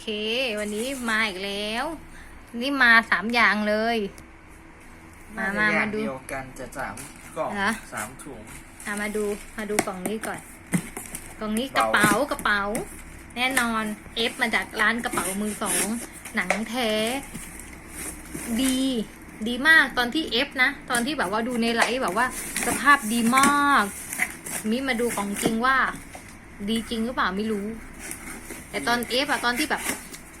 เค วันนี้มาอีกแล้ว นี่มาสามอย่างเลย มามาน่จะอย่มาดูเดียวกันจะสามกล่องเหรอสามถุงอะมาดูมาดูกล่องนี้ก่อน กล่องนี้กเบาระเป๋ากระเป๋า แน่นอนเอฟมาจากร้านกระเป๋ามือสองหนังแท้ ดี ดีมากตอนที่เอฟนะ ตอนที่แบบว่าดูในไลฟ์แบบว่า สภาพดีมากมิมาดูของจริงว่า ดีจริงหรือเปล่าไม่รู้ แต่ตอนเอฟอะตอนที่แบบ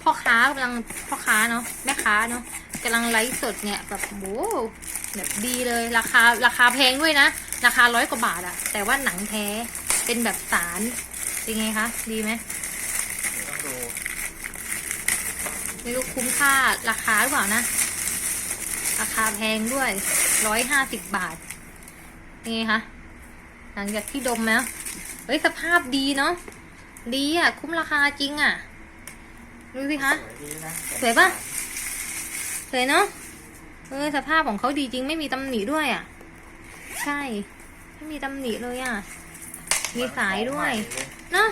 พ่อค้ากำลังพ่อค้าเนาะแม่ค้าเนาะกำลังไลฟ์สดเนี่ยแบบโว้แบบดีเลยราคาราคาแพงด้วยนะ ราคาร้อยกว่าบาทอะแต่ว่าหนังแท้เป็นแบบสารเป็นไงคะ ดีไหมต้องดูไม่รู้คุ้มค่าราคาหรือเปล่านะ ราคาแพงด้วยร้อยห้าสิบบาทนไงคะหลังจากที่ดมแล้วเฮ้ยสภาพดีเนาะ ดีอะคุ้มราคาจริงอะดูสิคะสวยดีนะสวยปะสวยเนาะเออสภาพของเขาดีจริงไม่มีตำหนิด้วยอะ่ะ ใช่ ไม่มีตำหนิเลยอะ่ะ มีสายด้วยเหมือนของใหม่เลยเนาะ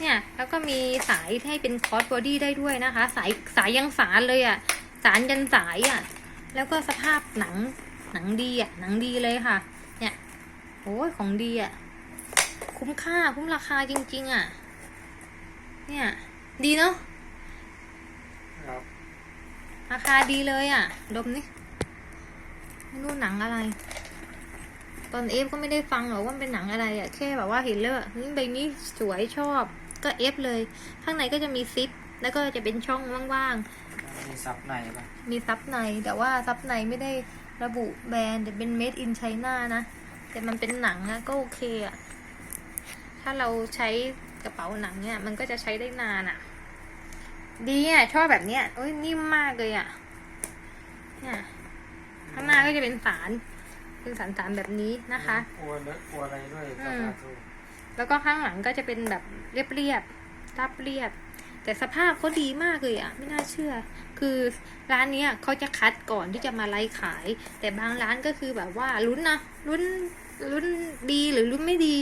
เนี่ย แล้วก็มีสายให้เป็นคอร์สบอดี้ได้ด้วยนะคะ สายสายยังสารเลยอะ่ะ สารยันสายอะ่ะ แล้วก็สภาพหนังหนังดีอะ่ะ หนังดีเลยค่ะ เนี่ยโอ้ยของดีอะ่ะ คุ้มค่าคุ้มราคาจริง ๆ อะ เนี่ย ดีเนาะครับราคาดีเลยอะ ดมนี่ไม่รู้หนังอะไร ตอนเอฟก็ไม่ได้ฟังหรอกว่ามันเป็นหนังอะไรอะ แค่แบบว่าเห็นแล้วอะเฮ้ยใบนี้สวยชอบ ก็เอฟเลย ข้างในก็จะมีซิป แล้วก็จะเป็นช่องว่างมีซับในปะๆ มีซับใน แต่ว่าซับในไม่ได้ระบุแบรนด์แต่เป็น made in China นะ แต่มันเป็นหนังอะก็โอเคอะถ้าเราใช้ กระเป๋าหนังเนี่ยมันก็จะใช้ได้นานอะดีอะชอบแบบเนี้ยโอ้ยนิ่มมากเลยอะเนี่ยข้างหน้าก็จะเป็นสารเป็นสารสารแบบนี้นะคะกลัวเลอะกลัวอะไรด้วยอืมราคาถูกแล้วก็ข้างหลังก็จะเป็นแบบเรียบเรียบๆราบเรียบ แต่สภาพเขาดีมากเลยอะไม่น่าเชื่อ คือร้านเนี้ยเขาจะคัดก่อนที่จะมาไล่ขาย แต่บางร้านก็คือแบบว่าลุ้นนะลุ้นลุ้นดีหรือลุ้นไม่ดี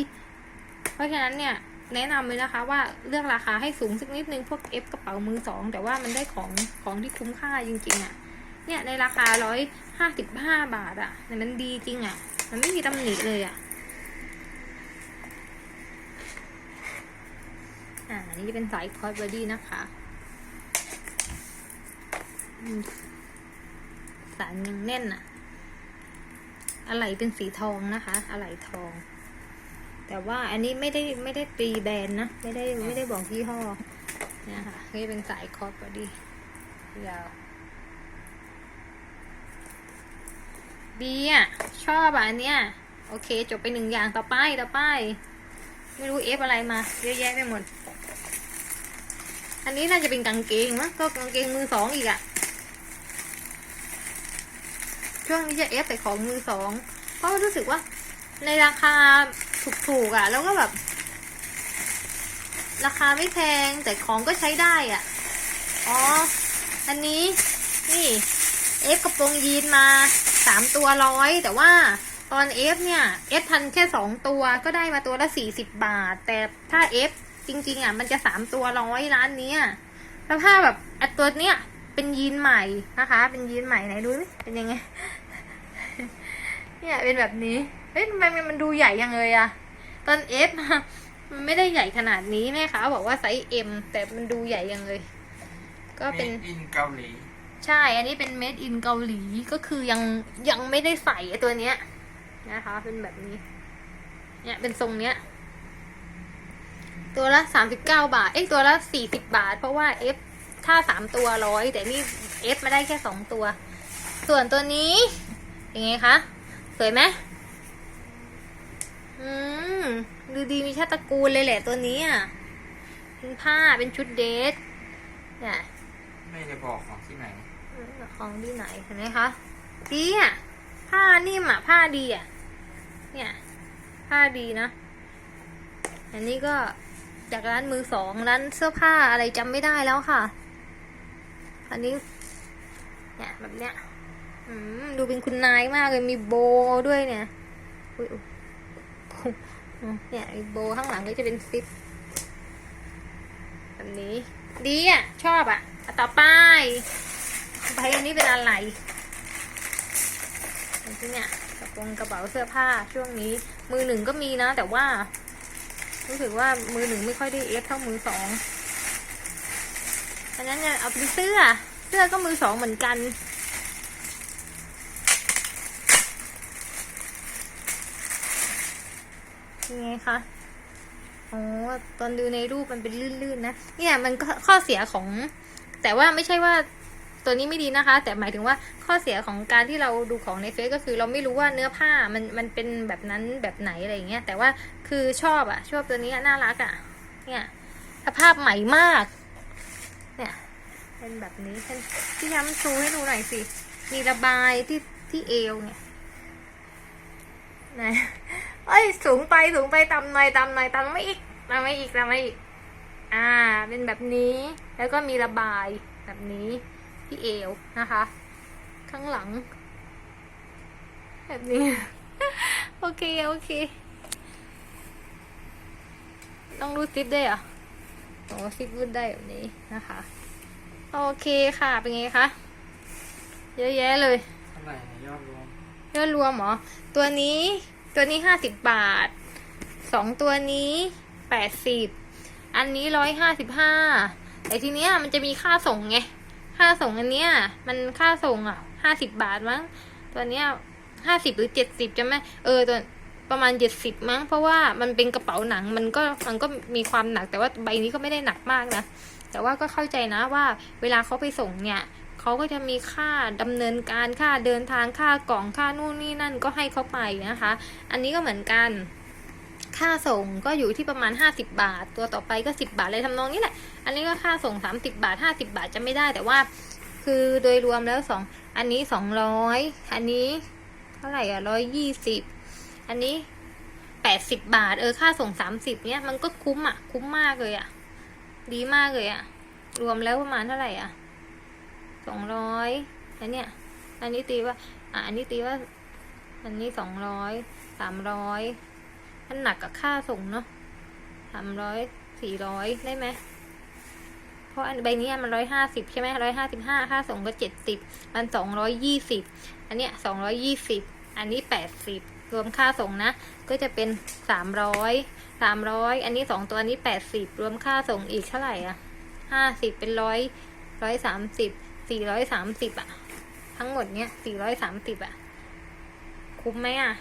เพราะฉะนั้นเนี่ย แนะนำเลยนะคะว่าเลือกราคาให้สูงสักนิดนึงพวกเอฟกระเป๋ามือสองแต่ว่ามันได้ของของที่คุ้มค่าจริงๆอะเนี่ยในราคาร้อยห้าสิบห้าบาทอะแต่มันดีจริงอะมันไม่มีตำหนิเลยอะอ่าอันนี้จะเป็นสายคอร์สบอดี้นะคะสารยังแน่นอะอะไรเป็นสีทองนะคะ อะไรทอง แต่ว่าอันนี้ไม่ได้ไม่ได้ตีแบรนด์นะ ไม่ได้ไม่ได้บอกยี่ห้อเนี่ยค่ะนี่เป็นสายคอร์สบอดียาวดีอะ ชอบอะอันเนี้ย โอเค จบไปหนึ่งอย่างต่อไปต่อไป ไม่รู้เอฟอะไรมา เยอะแยะไปหมด อันนี้น่าจะเป็นกางเกงมั้งก็กางเกงมือสองอีกอะช่วงนี้จะเอฟแต่ของมือสองเพราะรู้สึกว่าในราคา ถูกๆอะแล้วก็แบบ ราคาไม่แพงแต่ของก็ใช้ได้อะอ๋อ อันนี้ นี่ เอฟกระโปรงยีนมาสามตัวร้อยแต่ว่าตอนเอฟเนี่ยเอฟพันแค่สองตัวก็ได้มาตัวละสี่สิบบาท แต่ถ้าเอฟจริง ๆ อะ มันจะสามตัวร้อยร้านนี้แล้วถ้าแบบไอัตัวเนี้ยเป็นยีนใหม่นะคะ เป็นยีนใหม่ไหนดูเป็นยังไง เนี่ยเป็นแบบนี้ เฮ้ยทำไมมันดูใหญ่ยังเลยอะตอนเอฟมันไม่ได้ใหญ่ขนาดนี้แม่ค้าบอกว่าไซส์เอ็มแต่มันดูใหญ่ยังเลย ก็เป็นมดอินเกาหลี ใช่ อันนี้เป็นเมดอินเกาหลีก็คือยังยังไม่ได้ใส่ไอ้ตัวเนี้ยนะคะ เป็นแบบนี้ เนี่ยเป็นทรงเนี้ย ตัวละสามสิบเก้าบาท เอ้ยตัวละสี่สิบบาท เพราะว่าเอฟถ้าสามตัวร้อยแต่นี่เอฟมาได้แค่สองตัว ส่วนตัวนี้ยังไงคะ สวยไหมอืมดูดีมีชาติตระกูลเลยแหละตัวนี้อะเป็นผ้าเป็นชุดเดทเนี่ยไม่ได้บอกของที่ไหน ของที่ไหนเห็นไหมคะดีอะผ้านิ่มอะผ้าดีอะ เนี่ยผ้าดีนะ อันนี้ก็จากร้านมือสองร้านเสื้อผ้าอะไรจำไม่ได้แล้วค่ะ อันนี้ เนี่ยแบบเนี้ยอืม ดูเป็นคุณนายมากเลยมีโบด้วยเนี่ยอุ๊ยเนี่ยโบข้างหลังก็จะเป็นซิปแบบนี้ ดีอะ ชอบอะอะ ต่อไปไปอันนี้เป็นอะไรที่เนี่ยกระโปรงกระเป๋าเสื้อผ้าช่วงนี้ มือหนึ่งก็มีนะ แต่ว่า รู้สึกว่ามือหนึ่งไม่ค่อยได้เอฟเท่ามือสองอันนั้นเนี่ยเอาเป็นเสื้อ เสื้อก็มือสองเหมือนกัน ยังไงคะอ๋อตอนดูในรูปมันเป็นลื่นๆนะ เนี่ยมันก็ข้อเสียของ แต่ว่าไม่ใช่ว่าตัวนี้ไม่ดีนะคะ แต่หมายถึงว่าข้อเสียของการที่เราดูของในเฟซก็คือเราไม่รู้ว่าเนื้อผ้ามันมันเป็นแบบนั้นแบบไหนอะไรอย่างเงี้ยแต่ว่าคือชอบอะชอบตัวนี้น่ารักอะเนี่ยสภาพใหม่มาก เนี่ยเป็นแบบนี้เป็นที่ย้ำชูให้ดูหน่อยสิมีระบายที่ที่เอวเนี่ย นเอ้ย สูงไปสูงไปต่ำหน่อยต่ำหน่อยต่ำไม่อีกต่ำไม่อีกต่ำไม่อีก อ่า เป็นแบบนี้ แล้วก็มีระบายแบบนี้ที่เอวนะคะ ข้างหลัง แบบนี้ โอเค โอเค ต้องรูดซิปได้วยเหรอโอ้ซิปรูดได้แบบนี้นะคะ โอเคค่ะ เป็นไงคะ เยอะแยะเลยเท่าไหร่เนี่ยอดรวม อรวมหรอ ตัวนี้ตัวนี้ห้าสิบบาทสองตัวนี้แปดสิบอันนี้ร้อยห้าสิบห้าแต่ทีเนี้ยมันจะมีค่าส่งไง ค่าส่งอันเนี้ย มันค่าส่งอะห้าสิบบาทมั้ง ตัวเนี้ยห้าสิบหรือเจ็ดสิบจะไหมเออตัวประมาณเจ็ดสิบมั้ง เพราะว่ามันเป็นกระเป๋าหนังมันก็มันก็มีความหนัก แต่ว่าใบนี้ก็ไม่ได้หนักมากนะ แต่ว่าก็เข้าใจนะว่าเวลาเขาไปส่งเนี่ย เขาก็จะมีค่าดำเนินการค่าเดินทางค่ากล่องค่านู่นนี่นั่นก็ให้เขาไปนะคะ อันนี้ก็เหมือนกัน ค่าส่งก็อยู่ที่ประมาณ 50 บาท ตัวต่อไปก็ 10 บาทเลยทำนองนี้แหละ อันนี้ก็ค่าส่ง 30 บาท 50 บาทจะไม่ได้แต่ว่า คือโดยรวมแล้วสองอันนี้ 200 อันนี้เท่าไหร่อะ120อันนี้80บาท เออ ค่าส่ง30เนี้ยมันก็คุ้มอะ คุ้มมากเลยอะ ดีมากเลยอะ รวมแล้วประมาณเท่าไหร่อะ สองร้อยอันเนี้ย อันนี้ตีว่า อะอันนี้ตีว่า อันนี้สองร้อยสามร้อยมันหนักกับค่าส่งเนาะสามร้อยสี่ร้อยได้ไหมเพราะอันใบนี้มันร้อยห้าสิบใช่ไหมร้อยห้าสิบห้าค่าส่งก็เจ็ดสิบมันสองร้อยยี่สิบอันเนี้ยสองร้อยยี่สิบอันนี้แปดสิบรวมค่าส่งนะ ก็จะเป็นสามร้อยสามร้อยอันนี้สองตัวนี้แปดสิบรวมค่าส่งอีกเท่าไหร่อะห้าสิบเป็นร้อยร้อยสามสิบ สี่ร้อยสามสิบอะทั้งหมดเนี้ยสี่ร้อยสามสิบอะคุ้มไหมอะ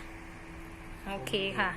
โอเคค่ะ